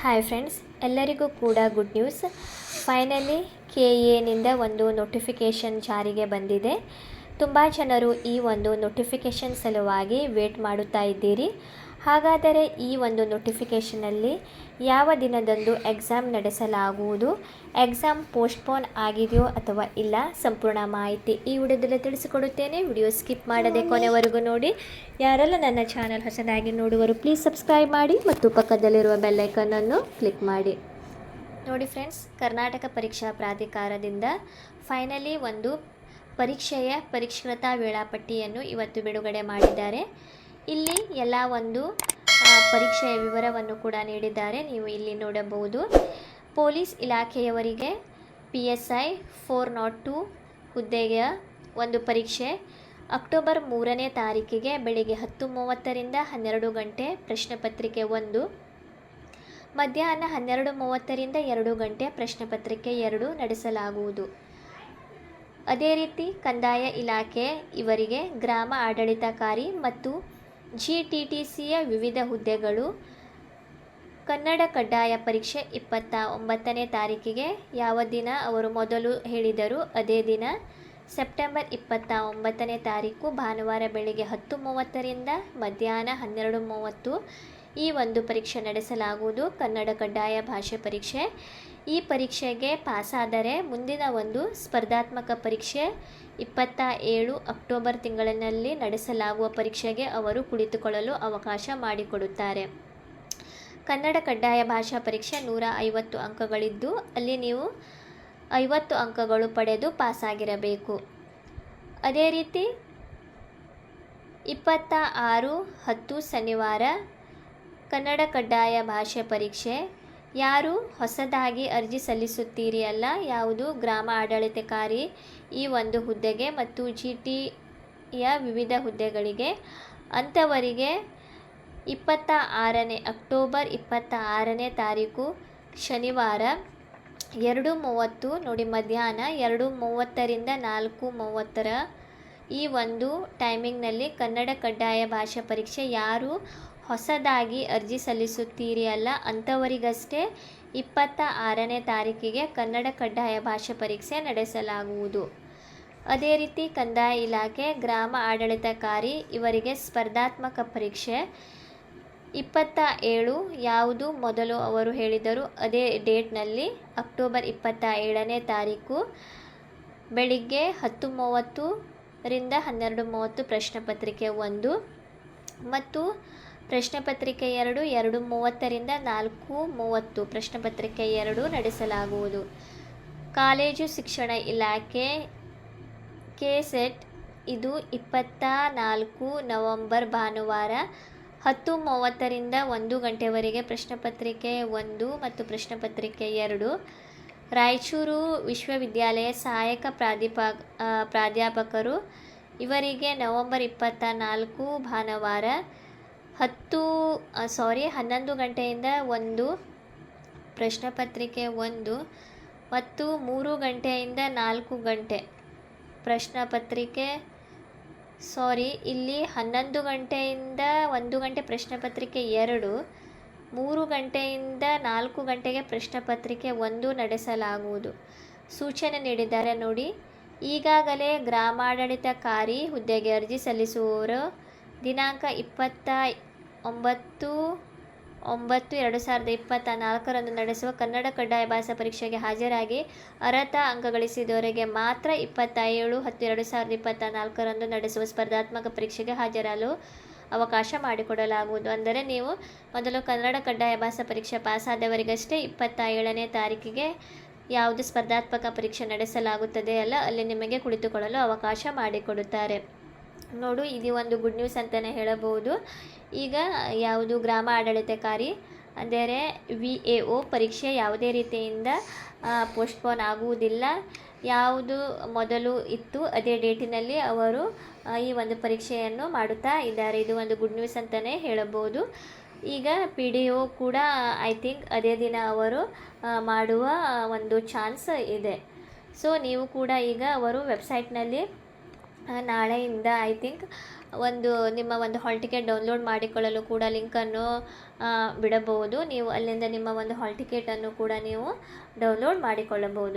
Hi friends ಎಲ್ಲರಿಗೂ ಕೂಡ good news finally K ಎನಿಂದ ಒಂದು ನೋಟಿಫಿಕೇಷನ್ ಜಾರಿಗೆ ಬಂದಿದೆ. ತುಂಬ ಜನರು ಈ ಒಂದು ನೋಟಿಫಿಕೇಷನ್ ಸಲುವಾಗಿ ವೇಟ್ ಮಾಡುತ್ತಾ ಇದ್ದೀರಿ. ಹಾಗಾದರೆ ಈ ಒಂದು ನೋಟಿಫಿಕೇಷನಲ್ಲಿ ಯಾವ ದಿನದಂದು ಎಕ್ಸಾಮ್ ನಡೆಸಲಾಗುವುದು? ಎಕ್ಸಾಮ್ ಪೋಸ್ಟ್ಪೋನ್ ಆಗಿದೆಯೋ ಅಥವಾ ಇಲ್ಲ? ಸಂಪೂರ್ಣ ಮಾಹಿತಿ ಈ ವಿಡಿಯೋದಲ್ಲಿ ತಿಳಿಸಿಕೊಡುತ್ತೇನೆ. ವಿಡಿಯೋ ಸ್ಕಿಪ್ ಮಾಡದೆ ಕೊನೆವರೆಗೂ ನೋಡಿ. ಯಾರೆಲ್ಲ ನನ್ನ ಚಾನಲ್ ಹೊಸದಾಗಿ ನೋಡುವರು ಪ್ಲೀಸ್ ಸಬ್ಸ್ಕ್ರೈಬ್ ಮಾಡಿ ಮತ್ತು ಪಕ್ಕದಲ್ಲಿರುವ ಬೆಲ್ಲೈಕನ್ನನ್ನು ಕ್ಲಿಕ್ ಮಾಡಿ. ನೋಡಿ ಫ್ರೆಂಡ್ಸ್ ಕರ್ನಾಟಕ ಪರೀಕ್ಷಾ ಪ್ರಾಧಿಕಾರದಿಂದ ಫೈನಲಿ ಒಂದು ಪರೀಕ್ಷೆಯ ಪರಿಷ್ಕೃತ ವೇಳಾಪಟ್ಟಿಯನ್ನು ಇವತ್ತು ಬಿಡುಗಡೆ ಮಾಡಿದ್ದಾರೆ. ಇಲ್ಲಿ ಎಲ್ಲ ಒಂದು ಪರೀಕ್ಷೆಯ ವಿವರವನ್ನು ಕೂಡ ನೀಡಿದ್ದಾರೆ. ನೀವು ಇಲ್ಲಿ ನೋಡಬಹುದು. Police ಇಲಾಖೆಯವರಿಗೆ P S I four naught two ಹುದ್ದೆಯ ಒಂದು ಪರೀಕ್ಷೆ ಅಕ್ಟೋಬರ್ ಮೂರನೇ ತಾರೀಕಿಗೆ ಬೆಳಿಗ್ಗೆ ಹತ್ತು ಮೂವತ್ತರಿಂದ ಹನ್ನೆರಡು ಗಂಟೆ ಪ್ರಶ್ನೆ ಪತ್ರಿಕೆ ಒಂದು, ಮಧ್ಯಾಹ್ನ ಹನ್ನೆರಡು ಮೂವತ್ತರಿಂದ ಎರಡು ಗಂಟೆ ಪ್ರಶ್ನೆ ಪತ್ರಿಕೆ ಎರಡು ನಡೆಸಲಾಗುವುದು. ಅದೇ ರೀತಿ ಕಂದಾಯ ಇಲಾಖೆ ಇವರಿಗೆ ಗ್ರಾಮ ಆಡಳಿತಕಾರಿ ಮತ್ತು ಜಿ ಟಿ ಟಿ ಸಿಯ ವಿವಿಧ ಹುದ್ದೆಗಳು ಕನ್ನಡ ಕಡ್ಡಾಯ ಪರೀಕ್ಷೆ ಇಪ್ಪತ್ತ ಒಂಬತ್ತನೇ ತಾರೀಕಿಗೆ ಯಾವ ದಿನ ಅವರು ಮೊದಲು ಹೇಳಿದರು ಅದೇ ದಿನ ಸೆಪ್ಟೆಂಬರ್ ಇಪ್ಪತ್ತ ಒಂಬತ್ತನೇ ತಾರೀಕು ಭಾನುವಾರ ಬೆಳಿಗ್ಗೆ ಹತ್ತು ಮೂವತ್ತರಿಂದ ಮಧ್ಯಾಹ್ನ ಹನ್ನೆರಡು ಮೂವತ್ತು ಈ ಒಂದು ಪರೀಕ್ಷೆ ನಡೆಸಲಾಗುವುದು. ಕನ್ನಡ ಕಡ್ಡಾಯ ಭಾಷೆ ಪರೀಕ್ಷೆ. ಈ ಪರೀಕ್ಷೆಗೆ ಪಾಸಾದರೆ ಮುಂದಿನ ಒಂದು ಸ್ಪರ್ಧಾತ್ಮಕ ಪರೀಕ್ಷೆ ಇಪ್ಪತ್ತ ಏಳು ಅಕ್ಟೋಬರ್ ತಿಂಗಳಿನಲ್ಲಿ ನಡೆಸಲಾಗುವ ಪರೀಕ್ಷೆಗೆ ಅವರು ಕುಳಿತುಕೊಳ್ಳಲು ಅವಕಾಶ ಮಾಡಿಕೊಡುತ್ತಾರೆ. ಕನ್ನಡ ಕಡ್ಡಾಯ ಭಾಷಾ ಪರೀಕ್ಷೆ ನೂರ ಐವತ್ತು ಅಂಕಗಳಿದ್ದು, ಅಲ್ಲಿ ನೀವು ಐವತ್ತು ಅಂಕಗಳು ಪಡೆದು ಪಾಸಾಗಿರಬೇಕು. ಅದೇ ರೀತಿ ಇಪ್ಪತ್ತ ಆರು ಹತ್ತು ಶನಿವಾರ ಕನ್ನಡ ಕಡ್ಡಾಯ ಭಾಷೆ ಪರೀಕ್ಷೆ. ಯಾರು ಹೊಸದಾಗಿ ಅರ್ಜಿ ಸಲ್ಲಿಸುತ್ತೀರಿ ಅಲ್ಲ, ಯಾವುದು ಗ್ರಾಮ ಆಡಳಿತಕಾರಿ ಈ ಒಂದು ಹುದ್ದೆಗೆ ಮತ್ತು ಜಿ ಟಿಯ ವಿವಿಧ ಹುದ್ದೆಗಳಿಗೆ. ಅಂಥವರಿಗೆ ಇಪ್ಪತ್ತ ಆರನೇ ಅಕ್ಟೋಬರ್ ಇಪ್ಪತ್ತ ಆರನೇ ತಾರೀಕು ಶನಿವಾರ ಎರಡು ಮೂವತ್ತು, ನೋಡಿ ಮಧ್ಯಾಹ್ನ ಎರಡು ಮೂವತ್ತರಿಂದ ನಾಲ್ಕು ಮೂವತ್ತರ ಈ ಒಂದು ಟೈಮಿಂಗ್ನಲ್ಲಿ ಕನ್ನಡ ಕಡ್ಡಾಯ ಭಾಷಾ ಪರೀಕ್ಷೆ. ಯಾರು ಹೊಸದಾಗಿ ಅರ್ಜಿ ಸಲ್ಲಿಸುತ್ತೀರಿ ಅಲ್ಲ ಅಂಥವರಿಗಷ್ಟೇ ಇಪ್ಪತ್ತ ಆರನೇ ತಾರೀಕಿಗೆ ಕನ್ನಡ ಕಡ್ಡಾಯ ಭಾಷೆ ಪರೀಕ್ಷೆ ನಡೆಸಲಾಗುವುದು. ಅದೇ ರೀತಿ ಕಂದಾಯ ಇಲಾಖೆ, ಗ್ರಾಮ ಆಡಳಿತಕಾರಿ ಇವರಿಗೆ ಸ್ಪರ್ಧಾತ್ಮಕ ಪರೀಕ್ಷೆ. ಇಪ್ಪತ್ತ ಏಳು ಯಾವುದು ಮೊದಲು ಅವರು ಹೇಳಿದರು, ಅದೇ ಡೇಟ್ನಲ್ಲಿ ಅಕ್ಟೋಬರ್ ಇಪ್ಪತ್ತ ಏಳನೇ ತಾರೀಕು ಬೆಳಿಗ್ಗೆ ಹತ್ತು ಮೂವತ್ತು ರಿಂದ ಹನ್ನೆರಡು ಮೂವತ್ತು ಪ್ರಶ್ನೆ ಪತ್ರಿಕೆ ಒಂದು. ಮತ್ತು ಪ್ರಶ್ನೆ ಪತ್ರಿಕೆ ಎರಡು ಎರಡು ಮೂವತ್ತರಿಂದ ನಾಲ್ಕು ಮೂವತ್ತು. ಪ್ರಶ್ನೆ ಪತ್ರಿಕೆ ಎರಡು ನಡೆಸಲಾಗುವುದು. ಕಾಲೇಜು ಶಿಕ್ಷಣ ಇಲಾಖೆ ಕೆ ಸೆಟ್ ಇದು ಇಪ್ಪತ್ತ ನಾಲ್ಕು ನವಂಬರ್ ಭಾನುವಾರ ಹತ್ತು ಮೂವತ್ತರಿಂದ ಒಂದು ಗಂಟೆವರೆಗೆ ಪ್ರಶ್ನೆ ಪತ್ರಿಕೆ ಒಂದು ಮತ್ತು ಪ್ರಶ್ನೆ ಪತ್ರಿಕೆ ಎರಡು. ರಾಯಚೂರು ವಿಶ್ವವಿದ್ಯಾಲಯ ಸಹಾಯಕ ಪ್ರಾಧಿಪಾ ಪ್ರಾಧ್ಯಾಪಕರು ಇವರಿಗೆ ನವಂಬರ್ ಇಪ್ಪತ್ತ ನಾಲ್ಕು ಭಾನುವಾರ ಹತ್ತು ಸಾರಿ ಹನ್ನೊಂದು ಗಂಟೆಯಿಂದ ಒಂದು, ಪ್ರಶ್ನೆ ಪತ್ರಿಕೆ ಒಂದು ಮತ್ತು ಮೂರು ಗಂಟೆಯಿಂದ ನಾಲ್ಕು ಗಂಟೆ. ಪ್ರಶ್ನೆ ಪತ್ರಿಕೆ ಸಾರಿ ಇಲ್ಲಿ ಹನ್ನೊಂದು ಗಂಟೆಯಿಂದ ಒಂದು ಗಂಟೆ ಪ್ರಶ್ನೆ ಪತ್ರಿಕೆ ಎರಡು, ಮೂರು ಗಂಟೆಯಿಂದ ನಾಲ್ಕು ಗಂಟೆಗೆ ಪ್ರಶ್ನೆ ಪತ್ರಿಕೆ ಒಂದು ನಡೆಸಲಾಗುವುದು. ಸೂಚನೆ ನೀಡಿದ್ದಾರೆ ನೋಡಿ. ಈಗಾಗಲೇ ಗ್ರಾಮಾಡಳಿತಾಧಿಕಾರಿ ಹುದ್ದೆಗೆ ಅರ್ಜಿ ಸಲ್ಲಿಸುವವರು ದಿನಾಂಕ ಇಪ್ಪತ್ತ ಒಂಬತ್ತು ಒಂಬತ್ತು ಎರಡು ಸಾವಿರದ ಇಪ್ಪತ್ತ ನಾಲ್ಕರಂದು ನಡೆಸುವ ಕನ್ನಡ ಕಡ್ಡಾಯ ಭಾಷಾ ಪರೀಕ್ಷೆಗೆ ಹಾಜರಾಗಿ ಅರ್ಹತಾ ಅಂಕ ಗಳಿಸಿದವರಿಗೆ ಮಾತ್ರ ಇಪ್ಪತ್ತ ಏಳು ಹತ್ತು ಎರಡು ಸಾವಿರದ ಇಪ್ಪತ್ತ ನಾಲ್ಕರಂದು ನಡೆಸುವ ಸ್ಪರ್ಧಾತ್ಮಕ ಪರೀಕ್ಷೆಗೆ ಹಾಜರಾಗಲು ಅವಕಾಶ ಮಾಡಿಕೊಡಲಾಗುವುದು. ಅಂದರೆ ನೀವು ಮೊದಲು ಕನ್ನಡ ಕಡ್ಡಾಯ ಭಾಷಾ ಪರೀಕ್ಷೆ ಪಾಸಾದವರಿಗಷ್ಟೇ ಇಪ್ಪತ್ತ ಏಳನೇ ತಾರೀಕಿಗೆ ಯಾವುದು ಸ್ಪರ್ಧಾತ್ಮಕ ಪರೀಕ್ಷೆ ನಡೆಸಲಾಗುತ್ತದೆ ಅಲ್ಲ, ಅಲ್ಲಿ ನಿಮಗೆ ಕುಳಿತುಕೊಳ್ಳಲು ಅವಕಾಶ ಮಾಡಿಕೊಡುತ್ತಾರೆ. ನೋಡು, ಇದು ಒಂದು ಗುಡ್ ನ್ಯೂಸ್ ಅಂತಲೇ ಹೇಳಬಹುದು. ಈಗ ಯಾವುದು ಗ್ರಾಮ ಆಡಳಿತಕಾರಿ, ಅಂದರೆ ವಿ ಎ ಒ ಪರೀಕ್ಷೆ ಯಾವುದೇ ರೀತಿಯಿಂದ ಪೋಸ್ಟ್ಪೋನ್ ಆಗುವುದಿಲ್ಲ. ಯಾವುದು ಮೊದಲು ಇತ್ತು, ಅದೇ ಡೇಟಿನಲ್ಲಿ ಅವರು ಈ ಒಂದು ಪರೀಕ್ಷೆಯನ್ನು ಮಾಡುತ್ತಾ ಇದ್ದಾರೆ. ಇದು ಒಂದು ಗುಡ್ ನ್ಯೂಸ್ ಅಂತಲೇ ಹೇಳಬಹುದು. ಈಗ ಪಿ ಡಿ ಒ ಕೂಡ ಐ ಥಿಂಕ್ ಅದೇ ದಿನ ಅವರು ಮಾಡುವ ಒಂದು ಚಾನ್ಸ್ ಇದೆ. ಸೊ ನೀವು ಕೂಡ ಈಗ ಅವರು ವೆಬ್ಸೈಟ್ನಲ್ಲಿ ನಾಳೆಯಿಂದ ಐ ಥಿಂಕ್ ಒಂದು ನಿಮ್ಮ ಒಂದು ಹಾಲ್ ಟಿಕೆಟ್ ಡೌನ್ಲೋಡ್ ಮಾಡಿಕೊಳ್ಳಲು ಕೂಡ ಲಿಂಕನ್ನು ಬಿಡಬಹುದು. ನೀವು ಅಲ್ಲಿಂದ ನಿಮ್ಮ ಒಂದು ಹಾಲ್ ಟಿಕೆಟನ್ನು ಕೂಡ ನೀವು ಡೌನ್ಲೋಡ್ ಮಾಡಿಕೊಳ್ಳಬಹುದು.